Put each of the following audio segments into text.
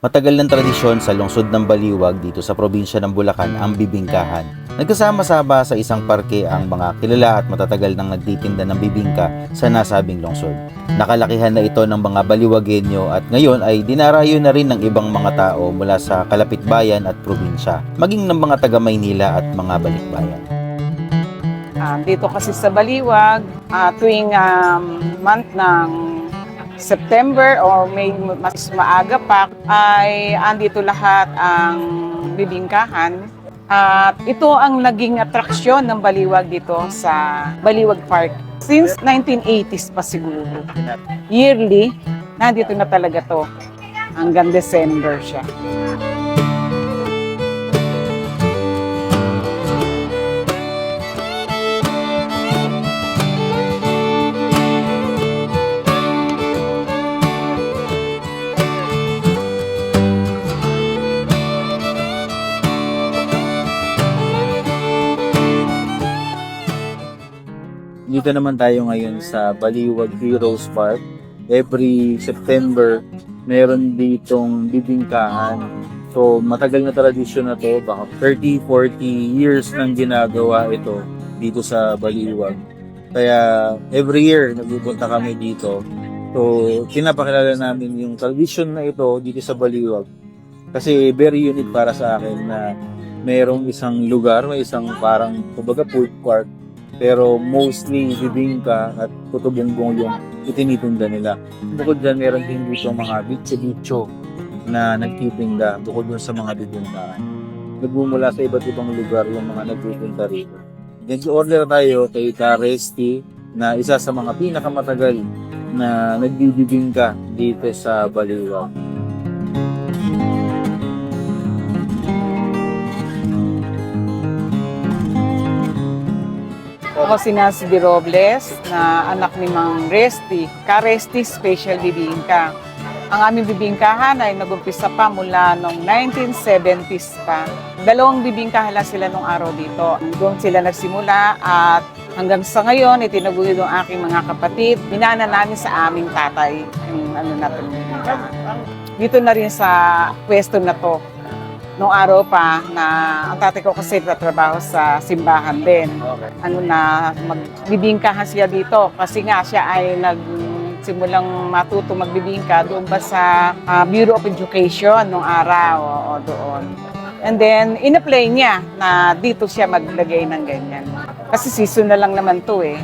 Matagal ng tradisyon sa lungsod ng Baliwag dito sa probinsya ng Bulacan ang bibingkahan. Nagkasama-sama sa isang parke ang mga kilala at matatagal nang nagtitinda ng bibingka sa nasabing lungsod. Nakalakihan na ito ng mga baliwagenyo at ngayon ay dinarayo na rin ng ibang mga tao mula sa kalapit bayan at probinsya, maging ng mga taga Maynila at mga balikbayan. Ah, dito kasi sa Baliwag, ah, tuwing um, month ng September o may mas maaga pa, ay andito lahat ang bibingkahan. At ito ang naging atraksyon ng Baliwag dito sa Baliwag Park. Since 1980s pa siguro. Yearly, nandito na talaga to. Hanggang December siya. Dito naman tayo ngayon sa Baliwag Heroes Park. Every September, meron ditong bibingkahan. So, matagal na tradisyon na to. Baka 30, 40 years nang ginagawa ito dito sa Baliwag. Kaya, every year, nagpupunta kami dito. So, pinapakilala namin yung tradisyon na ito dito sa Baliwag. Kasi very unique para sa akin na merong isang lugar, may isang parang, kumbaga, food court pero mostly bibingka at puto bongbong yung itinitinda nila. Bukod dyan, meron din dito mga bitso-bitso na nagtitinda bukod dun sa mga bibingka. Nagmumula sa iba't ibang lugar yung mga nagtitinda rito. Then order tayo kay Karesti na isa sa mga pinakamatagal na nagbibibingka dito sa Baliwag. Ako si Nancy Robles, na anak ni Mang Resti, Ka-Resti Special Bibingka. Ang aming bibingkahan ay nagumpisa pa mula noong 1970s pa. Dalawang bibingkahan lang sila nung araw dito. Doon sila nagsimula at hanggang sa ngayon, itinaguyod ng aking mga kapatid. Binana namin sa aming tatay yung ano natin. Dito na rin sa pwesto na to nung araw pa na ang tatay ko kasi trabaho sa simbahan din ano na magbibingkahan siya dito kasi nga siya ay nagsimulang matuto magbibingka doon ba sa ah, Bureau of Education nung araw o doon. And then, in-apply niya na dito siya maglagay ng ganyan. Kasi season na lang naman to eh.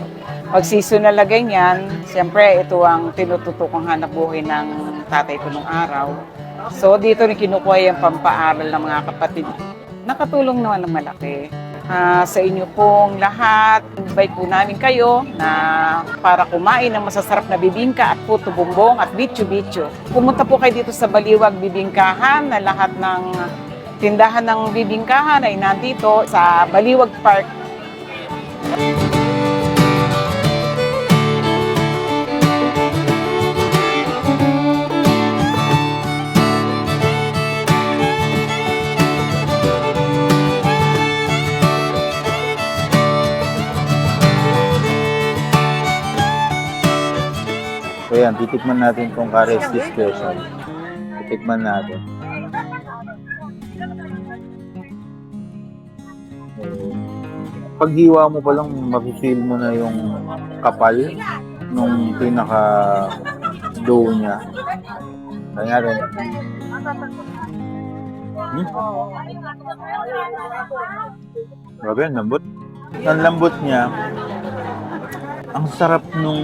Pag season na lang ganyan, siyempre ito ang tinututukang hanap buhay ng tatay ko nung araw. So dito rin kinukuha yung pampaaral ng mga kapatid. Nakatulong naman ng malaki. Ah, sa inyo pong lahat, invite po namin kayo na para kumain ng masasarap na bibingka at puto bumbong at bitcho-bitcho. Pumunta po kayo dito sa Baliwag Bibingkahan na lahat ng tindahan ng bibingkahan ay nandito sa Baliwag Park. So yan, titikman natin tong Karesti Special. Titikman natin. So, paghiwa mo pa lang, mafe-feel mo na yung kapal nung pinaka dough niya. Kaya natin. Hmm? Grabe, ang lambot. Ang lambot niya, ang sarap nung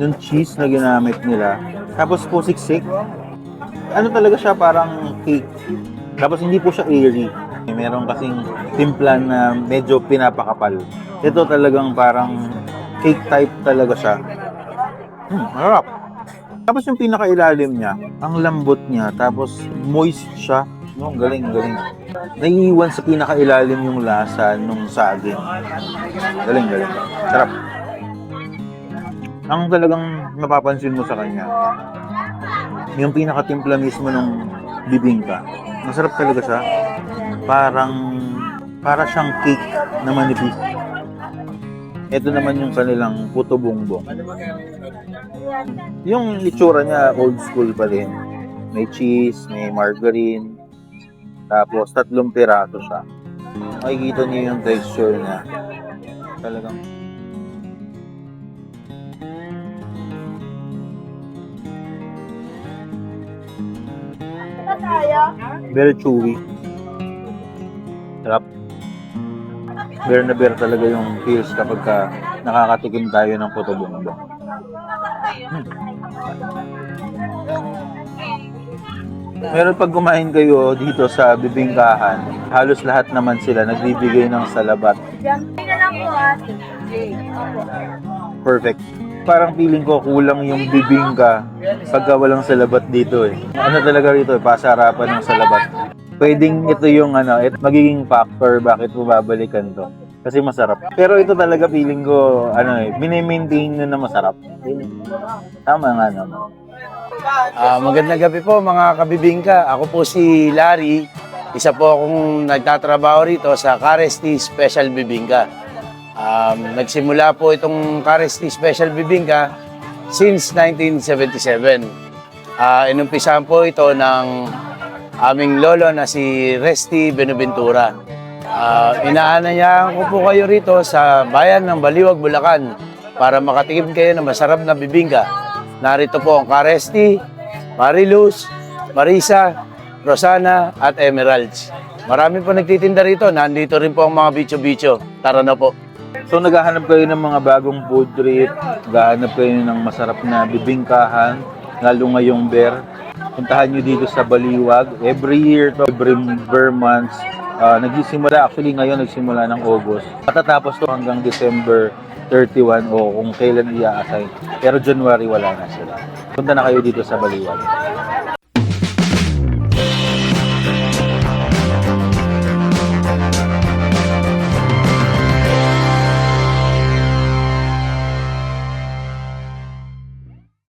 nung cheese na ginamit nila. Tapos po siksik. Ano talaga siya parang cake. Tapos hindi po siya airy. Meron kasing timpla na medyo pinapakapal. Ito talagang parang cake type talaga siya. Hmm, harap. Tapos yung pinakailalim niya, ang lambot niya, tapos moist siya. No, galing, galing. Naiiwan sa pinakailalim yung lasa nung saging. Galing, galing. Sarap ang talagang mapapansin mo sa kanya, yung pinakatimpla mismo ng bibingka, masarap talaga siya. Parang, para siyang cake na manipis. Ito naman yung kanilang puto bongbong. Yung itsura niya, old school pa rin. May cheese, may margarine. Tapos, tatlong piraso siya. Makikita niyo yung texture niya. Talagang very chewy. Sarap. Bear na bear talaga yung feels kapag ka nakakatikim tayo ng puto bumbong. Meron pag kumain kayo dito sa bibingkahan, halos lahat naman sila nagbibigay ng salabat. Perfect. Parang feeling ko kulang yung bibingka pagka walang salabat dito eh. Ano talaga rito eh, pasarapan ng salabat. Pwedeng ito yung ano, it, magiging factor bakit bumabalikan to. Kasi masarap. Pero ito talaga feeling ko, ano eh, mini-maintain nyo na masarap. Tama nga naman. Ah, magandang gabi po mga kabibingka. Ako po si Larry. Isa po akong nagtatrabaho rito sa Caresti Special Bibingka. Um, nagsimula po itong Caresti Special Bibingka since 1977. Ah, inumpisahan po ito ng aming lolo na si Resti Benaventura. Ah, inaanyayahan ko po kayo rito sa bayan ng Baliwag, Bulacan para makatikim kayo ng masarap na bibingka. Narito po ang Caresti, Mariluz, Marisa, Rosana at Emeralds. Marami po nagtitinda rito. Nandito rin po ang mga bicho-bicho. Tara na po. So naghahanap kayo ng mga bagong food trip, naghahanap kayo ng masarap na bibingkahan, lalo ngayong bear. Puntahan nyo dito sa Baliwag. Every year to, every bare months. Uh, nagsisimula, actually ngayon nagsimula ng August. Matatapos to hanggang December 31 o kung kailan i-assign. Pero January wala na sila. Punta na kayo dito sa Baliwag.